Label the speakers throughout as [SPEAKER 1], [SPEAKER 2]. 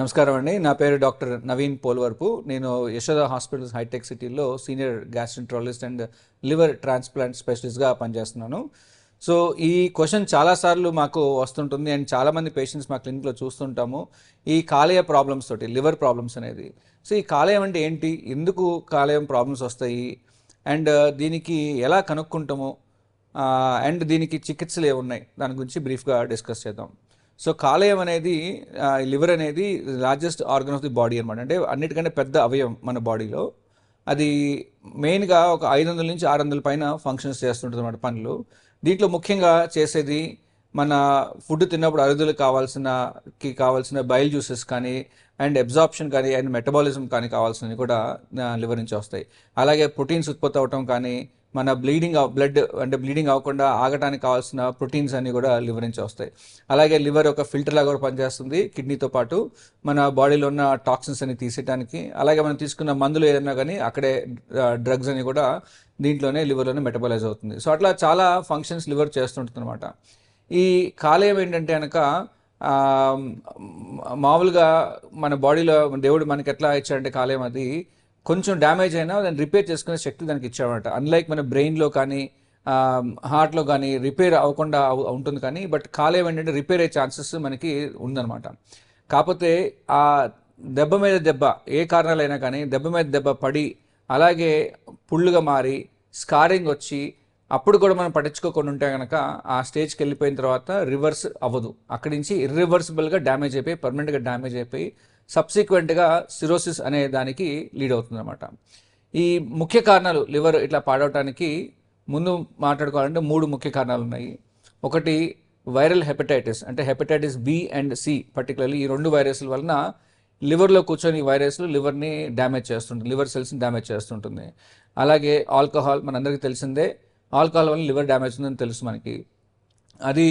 [SPEAKER 1] నమస్కారం అండి. నా పేరు డాక్టర్ నవీన్ పోల్వర్పు. నేను యశోద హాస్పిటల్స్ హైటెక్ సిటీలో senior gastroenterologist and liver transplant స్పెషలిస్ట్గా పనిచేస్తున్నాను. సో ఈ క్వశ్చన్ చాలాసార్లు మాకు వస్తుంటుంది అండ్ చాలామంది పేషెంట్స్ మా క్లినిక్లో చూస్తుంటాము. ఈ కాలేయ ప్రాబ్లమ్స్ తోటి లివర్ ప్రాబ్లమ్స్ అనేది. సో ఈ కాలేయం అంటే ఏంటి? ఎందుకు కాలేయం ప్రాబ్లమ్స్ వస్తాయి? అండ్ దీనికి ఎలా కనుక్కుంటాము? అండ్ దీనికి చికిత్సలు ఏమున్నాయి? దాని గురించి బ్రీఫ్గా డిస్కస్ చేద్దాం. సో కాలేయం అనేది లివర్ అనేది largest organ of the body అనమాట అంటే అన్నిటికంటే పెద్ద అవయవం మన బాడీలో. అది మెయిన్గా ఒక ఐదు వందల నుంచి ఆరు వందల పైన ఫంక్షన్స్ చేస్తుంటుంది అనమాట పనులు. దీంట్లో ముఖ్యంగా చేసేది మన ఫుడ్ తిన్నప్పుడు అరుదులకు కావాల్సినకి కావాల్సిన బయల్ జ్యూసెస్ కానీ అండ్ అబ్జార్ప్షన్ కానీ అండ్ మెటబాలిజం కానీ కావాల్సినవి కూడా లివర్ నుంచి వస్తాయి. అలాగే ప్రోటీన్స్ ఉత్పత్తి అవటం కానీ మన బ్లీడింగ్ బ్లడ్ అంటే బ్లీడింగ్ అవ్వకుండా ఆగటానికి కావాల్సిన ప్రోటీన్స్ అన్ని కూడా లివర్ నుంచి వస్తాయి. అలాగే లివర్ ఒక ఫిల్టర్ లాగా కూడా పనిచేస్తుంది కిడ్నీతో పాటు. మన బాడీలో ఉన్న టాక్సిన్స్ అన్ని తీసేయడానికి అలాగే మనం తీసుకున్న మందులు ఏదైనా కానీ అక్కడే డ్రగ్స్ అని కూడా దీంట్లోనే లివర్లోనే మెటబలైజ్ అవుతుంది. సో అట్లా చాలా ఫంక్షన్స్ లివర్ చేస్తుంటుంది అనమాట ఈ కాలేయం ఏంటంటే కనుక మామూలుగా మన బాడీలో దేవుడు మనకి ఎట్లా ఇచ్చాడంటే కాలేయం అది కొంచెం డ్యామేజ్ అయినా దాన్ని రిపేర్ చేసుకునే శక్తి దానికి ఇచ్చామన్నమాట అన్లైక్ మన బ్రెయిన్లో కానీ హార్ట్లో కానీ రిపేర్ అవ్వకుండా ఉంటుంది కానీ బట్ కాలేయం ఏంటంటే రిపేర్ అయ్యే ఛాన్సెస్ మనకి ఉందన్నమాట. కాకపోతే ఆ దెబ్బ మీద దెబ్బ ఏ కారణాలైనా కానీ దెబ్బ మీద దెబ్బ పడి అలాగే పుళ్ళుగా మారి స్కారింగ్ వచ్చి అప్పుడు కూడా మనం పట్టించుకోకుండా ఉంటే కనుక ఆ స్టేజ్కి వెళ్ళిపోయిన తర్వాత రివర్స్ అవ్వదు. అక్కడి నుంచి ఇర్రివర్సిబుల్గా డ్యామేజ్ అయిపోయి పర్మనెంట్గా డ్యామేజ్ అయిపోయి సబ్సిక్వెంట్గా సిరోసిస్ అనే దానికి లీడ్ అవుతుందన్నమాట. ఈ ముఖ్య కారణాలు లివర్ ఇట్లా పాడవటానికి ముందు మాట్లాడుకోవాలంటే మూడు ముఖ్య కారణాలు ఉన్నాయి. ఒకటి వైరల్ హెపటైటిస్ అంటే hepatitis B and C particularly ఈ రెండు వైరస్ల వలన లివర్లో కూర్చొని వైరస్లు లివర్ని డ్యామేజ్ చేస్తుంటుంది లివర్ సెల్స్ని డ్యామేజ్ చేస్తుంటుంది. అలాగే ఆల్కహాల్ మనందరికీ తెలిసిందే ఆల్కహాల్ వల్ల లివర్ డ్యామేజ్ ఉందని తెలుసు మనకి. అది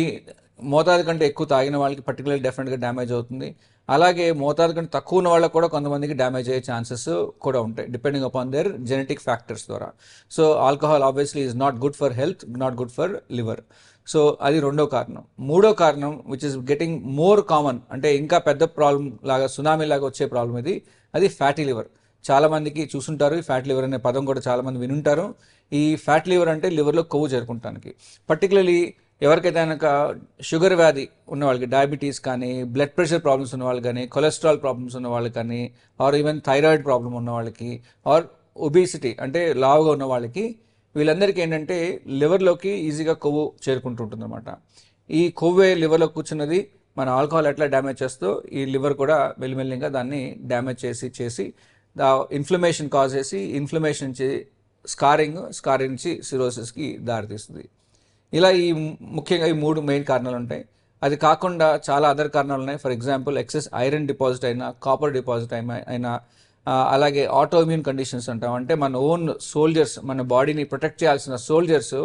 [SPEAKER 1] మోతాదు కంటే ఎక్కువ తాగిన వాళ్ళకి పర్టికులర్ డెఫినెట్గా డ్యామేజ్ అవుతుంది. అలాగే మోతాదు కంటే తక్కువ ఉన్న వాళ్ళకు కూడా కొంతమందికి డ్యామేజ్ అయ్యే ఛాన్సెస్ కూడా ఉంటాయి depending upon their genetic factors ద్వారా. So alcohol obviously is not good for health not good for liver so అది రెండో కారణం. మూడో కారణం which is getting more common అంటే ఇంకా పెద్ద ప్రాబ్లం లాగా సునామీ లాగా వచ్చే ప్రాబ్లం ఇది అది ఫ్యాటీ లివర్ చాలామందికి చూసుంటారు ఈ ఫ్యాట్ లివర్ అనే పదం కూడా చాలామంది వినుంటారు. ఈ ఫ్యాట్ లివర్ అంటే లివర్లో కొవ్వు చేరుకుంటానికి. పర్టికులర్లీ ఎవరికైతే కనుక షుగర్ వ్యాధి ఉన్న వాళ్ళకి డయాబెటీస్ కానీ బ్లడ్ ప్రెషర్ ప్రాబ్లమ్స్ ఉన్నవాళ్ళు కానీ కొలెస్ట్రాల్ ప్రాబ్లమ్స్ ఉన్న వాళ్ళు కానీ ఆర్ ఈవెన్ థైరాయిడ్ ప్రాబ్లం ఉన్న వాళ్ళకి ఆర్ ఒబిసిటీ అంటే లావుగా ఉన్న వాళ్ళకి వీళ్ళందరికీ ఏంటంటే లివర్లోకి ఈజీగా కొవ్వు చేరుకుంటుంటుంది అనమాట ఈ కొవ్వే లివర్లో కూర్చున్నది మన ఆల్కహాల్ ఎట్లా డ్యామేజ్ చేస్తో ఈ లివర్ కూడా మెల్లిమెల్లిగా దాన్ని డ్యామేజ్ చేసి చేసి ఇన్ఫ్లమేషన్ కాజ్ చేసి ఇన్ఫ్లమేషన్ నుంచి స్కారింగ్ స్కారింగ్ నుంచి సిరోసిస్కి దారితీస్తుంది. ఇలా ఈ ముఖ్యంగా ఈ మూడు మెయిన్ కారణాలు ఉంటాయి అది కాకుండా చాలా అదర్ కారణాలు ఉన్నాయి for example excess iron deposit అయినా కాపర్ డిపాజిట్ అయినా అయినా అలాగే ఆటోఇమ్యూన్ కండిషన్స్ అంటాం. అంటే మన ఓన్ సోల్జర్స్ మన బాడీని ప్రొటెక్ట్ చేయాల్సిన సోల్జర్స్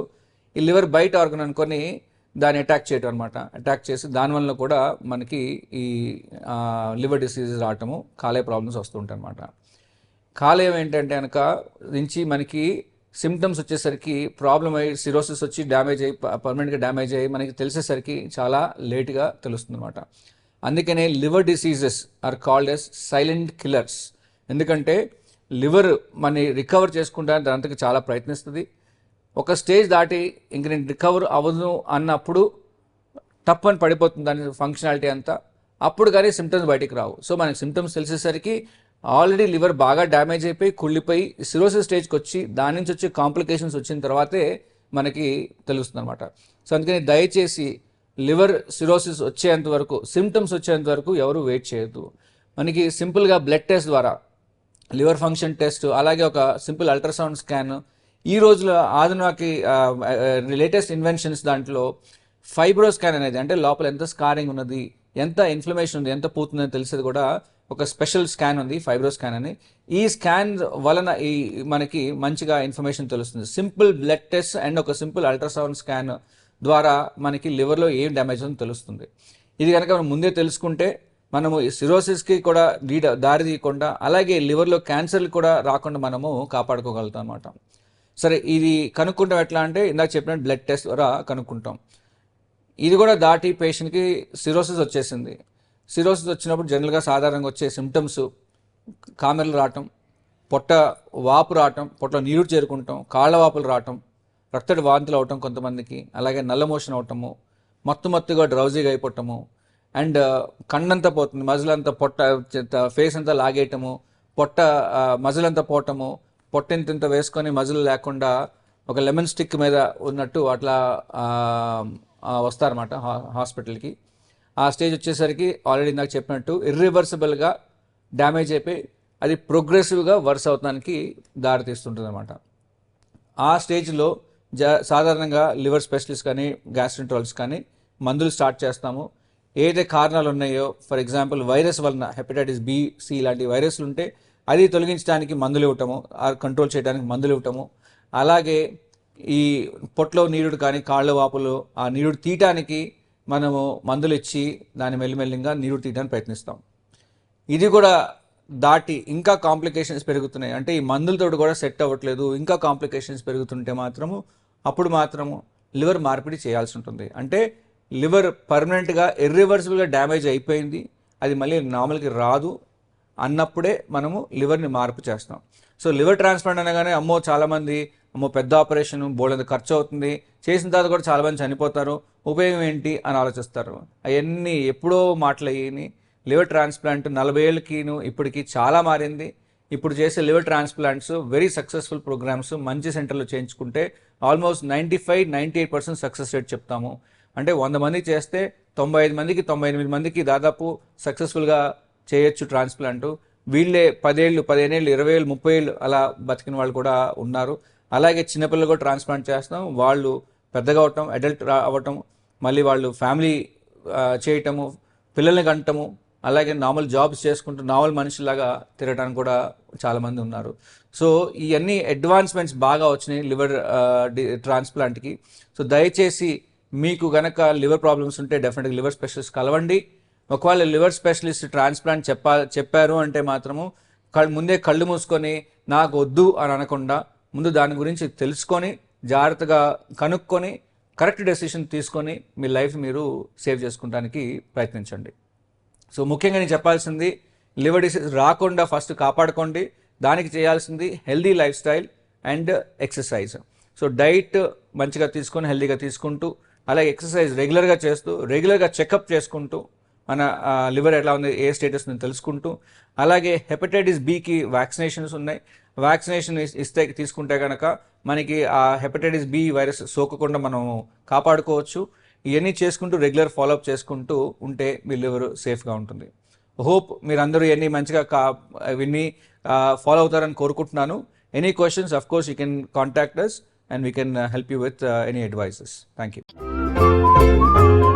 [SPEAKER 1] ఈ లివర్ బయట ఆర్గన్ అనుకొని దాన్ని అటాక్ చేయటం అనమాట అటాక్ చేసి దానివల్ల కూడా మనకి ఈ లివర్ డిసీజెస్ రావటము కాలే ప్రాబ్లమ్స్ వస్తుంటాయి అనమాట కాలేయం ఏంటంటే కనుక నుంచి మనకి సిమ్టమ్స్ వచ్చేసరికి ప్రాబ్లం అయ్యి సిరోసిస్ వచ్చి డ్యామేజ్ అయ్యి పర్మనెంట్గా డ్యామేజ్ అయ్యి మనకి తెలిసేసరికి చాలా లేట్గా తెలుస్తుంది అనమాట అందుకనే liver diseases are called as silent killers ఎందుకంటే లివర్ మన రికవర్ చేసుకుంటానికి దానికి చాలా ప్రయత్నిస్తుంది. ఒక స్టేజ్ దాటి ఇంక నేను రికవర్ అవ్వదు అన్నప్పుడు టప్ అని పడిపోతుంది దాని ఫంక్షనాలిటీ అంతా. అప్పుడు కానీ సిమ్టమ్స్ బయటికి రావు. సో మనకి సిమ్టమ్స్ తెలిసేసరికి ఆల్రెడీ లివర్ బాగా డ్యామేజ్ అయిపోయి కుళ్ళిపోయి సిరోసిస్ స్టేజ్కి వచ్చి దాని నుంచి వచ్చే కాంప్లికేషన్స్ వచ్చిన తర్వాతే మనకి తెలుస్తుంది అనమాట సో అందుకని దయచేసి లివర్ సిరోసిస్ వచ్చేంత వరకు సిమ్టమ్స్ వచ్చేంత వరకు ఎవరు వెయిట్ చేయొద్దు. మనకి సింపుల్గా బ్లడ్ టెస్ట్ ద్వారా లివర్ ఫంక్షన్ టెస్ట్ అలాగే ఒక సింపుల్ అల్ట్రాసౌండ్ స్కాన్ ఈ రోజులో ఆధునాకి లేటెస్ట్ ఇన్వెన్షన్స్ దాంట్లో ఫైబ్రో స్కాన్ అనేది అంటే లోపల ఎంత స్కారింగ్ ఉన్నది ఎంత ఇన్ఫ్లమేషన్ ఉంది ఎంత పోతుందని తెలిసేది కూడా ఒక స్పెషల్ స్కాన్ ఉంది ఫైబ్రో స్కాన్ అని. ఈ స్కాన్ వలన ఈ మనకి మంచిగా ఇన్ఫర్మేషన్ తెలుస్తుంది. సింపుల్ బ్లడ్ టెస్ట్ అండ్ ఒక సింపుల్ అల్ట్రాసౌండ్ స్కాన్ ద్వారా మనకి లివర్లో ఏం డ్యామేజ్ ఉందో తెలుస్తుంది. ఇది కనుక మనం ముందే తెలుసుకుంటే మనము ఈ సిరోసిస్కి కూడా లీడ్ దారి తీయకుండా అలాగే లివర్లో క్యాన్సర్లు కూడా రాకుండా మనము కాపాడుకోగలుగుతాం అనమాట సరే ఇది కనుక్కుంటాం ఎట్లా అంటే ఇందాక చెప్పినట్టు బ్లడ్ టెస్ట్ ద్వారా కనుక్కుంటాం. ఇది కూడా దాటి పేషెంట్కి సిరోసిస్ వచ్చేసింది. సిరోసిస్ వచ్చినప్పుడు జనరల్గా సాధారణంగా వచ్చే సిమ్టమ్స్ కామెర్లు రావటం పొట్ట వాపు రావటం పొట్టలో నీరు చేరుకుంటాం కాళ్ళ వాపులు రావటం రక్తడి వాంతులు అవటం కొంతమందికి అలాగే నల్ల మోషన్ అవటము మత్తు మత్తుగా డ్రౌజీగా అయిపోవటము అండ్ uh, కన్నంతా పోతుంది మజిల్ అంతా పొట్ట ఫేస్ అంతా లాగేయటము పొట్ట uh, మజిల్ అంతా పోవటము పొట్ట వేసుకొని మజిల్ లేకుండా ఒక లెమన్ స్టిక్ మీద ఉన్నట్టు అట్లా uh, వస్తారన్నమాట హాస్పిటల్కి. ఆ స్టేజ్ వచ్చేసరికి ఆల్రెడీ నాకు చెప్పినట్టు ఇర్రివర్సిబుల్గా డ్యామేజ్ అయిపోయి అది ప్రోగ్రెసివ్గా వర్స్ అవుతానికి దారితీస్తుంటుంది అనమాట ఆ స్టేజ్లో జ సాధారణంగా లివర్ స్పెషలిస్ట్ కానీ గ్యాస్ట్రింట్రాలజిస్ట్ కానీ మందులు స్టార్ట్ చేస్తాము. ఏదైతే కారణాలు ఉన్నాయో ఫర్ ఎగ్జాంపుల్ వైరస్ వలన హెపటైటిస్ బి సి లాంటి వైరస్లు ఉంటే అది తొలగించడానికి మందులు ఇవ్వటము ఆ కంట్రోల్ చేయడానికి మందులు ఇవ్వటము. అలాగే ఈ పొట్లో నీరుడు కానీ కాళ్ళ వాపులు ఆ నీరుడు తీయటానికి మనము మందులు ఇచ్చి దాన్ని మెల్లిమెల్లిగా నీరు తీయడానికి ప్రయత్నిస్తాం. ఇది కూడా దాటి ఇంకా కాంప్లికేషన్స్ పెరుగుతున్నాయి. అంటే ఈ మందులతో కూడా సెట్ అవ్వట్లేదు. ఇంకా కాంప్లికేషన్స్ పెరుగుతుంటే మాత్రము అప్పుడు మాత్రము లివర్ మార్పిడి చేయాల్సి ఉంటుంది. అంటే లివర్ పర్మనెంట్గా ఇర్రివర్సిబుల్గా డ్యామేజ్ అయిపోయింది. అది మళ్ళీ నార్మల్కి రాదు. అన్నప్పుడే మనము లివర్ని మార్పు చేస్తాం. సో లివర్ ట్రాన్స్ప్లాంట్ అనగానే అమ్మో చాలామంది అమ్మో పెద్ద ఆపరేషన్ బోల్డ్ ఖర్చు అవుతుంది. చేసిన తర్వాత కూడా చాలామంది చనిపోతారు. ఉపయోగం ఏంటి అని ఆలోచిస్తారు. అవన్నీ ఎప్పుడో మాటలయ్యి లివర్ ట్రాన్స్ప్లాంట్ నలభై ఏళ్ళకిను ఇప్పటికి చాలా మారింది. ఇప్పుడు చేసే liver transplants very successful programmes మంచి సెంటర్లో చేయించుకుంటే almost ninety five ninety eight percent success rate చెప్తాము. అంటే వంద మంది చేస్తే తొంభై ఐదు మందికి తొంభై ఎనిమిది మందికి దాదాపు సక్సెస్ఫుల్గా చేయొచ్చు ట్రాన్స్ప్లాంట్ వీళ్ళే పదేళ్ళు పదిహేను ఏళ్ళు ఇరవై ఏళ్ళు ముప్పై ఏళ్ళు అలా బతికిన వాళ్ళు కూడా ఉన్నారు. అలాగే చిన్నపిల్లలు కూడా ట్రాన్స్ప్లాంట్ చేస్తాం వాళ్ళు పెద్దగా అవటం అడల్ట్ అవ్వటం మళ్ళీ వాళ్ళు ఫ్యామిలీ చేయటము పిల్లల్ని కంటము అలాగే నార్మల్ జాబ్స్ చేసుకుంటూ నార్మల్ మనిషిలాగా తిరగడానికి కూడా చాలామంది ఉన్నారు. సో ఇవన్నీ అడ్వాన్స్మెంట్స్ బాగా వచ్చినాయి లివర్ ట్రాన్స్ప్లాంట్కి. సో దయచేసి మీకు గనక లివర్ ప్రాబ్లమ్స్ ఉంటే డెఫినెట్గా లివర్ స్పెషలిస్ట్ కలవండి. ఒకవేళ లివర్ స్పెషలిస్ట్ ట్రాన్స్ప్లాంట్ చెప్పా చెప్పారు అంటే మాత్రము కళ్ళు ముందే కళ్ళు మూసుకొని నాకు వద్దు అని అనకుండా ముందు దాని గురించి తెలుసుకొని జాగ్రత్తగా కనుక్కొని కరెక్ట్ డెసిషన్ తీసుకొని మీ లైఫ్ మీరు సేవ్ చేసుకోవడానికి ప్రయత్నించండి. సో ముఖ్యంగా నేను చెప్పాల్సింది లివర్ డిసీజ్ రాకుండా ఫస్ట్ కాపాడుకోండి. దానికి చేయాల్సింది healthy lifestyle and exercise. So diet మంచిగా తీసుకొని హెల్దీగా తీసుకుంటూ అలాగే ఎక్సర్సైజ్ రెగ్యులర్గా చేస్తూ రెగ్యులర్గా చెకప్ చేసుకుంటూ మన లివర్ ఎలా ఉంది ఏ స్టేటస్ ఉంది తెలుసుకుంటూ అలాగే హెపటైటిస్ బికి వ్యాక్సినేషన్స్ ఉన్నాయి. వ్యాక్సినేషన్ ఇస్- ఇస్తే తీసుకుంటే కనుక మనకి ఆ హెపటైటిస్ బి వైరస్ సోకకుండా మనం కాపాడుకోవచ్చు. ఇవన్నీ చేసుకుంటూ రెగ్యులర్ ఫాలోఅప్ చేసుకుంటూ ఉంటే మీ లివర్ సేఫ్గా ఉంటుంది. హోప్ మీరందరూ ఇవన్నీ మంచిగా కా విన్ని ఫాలో అవుతారని కోరుకుంటున్నాను. Any questions of course you can contact us and we can help you with any advices thank you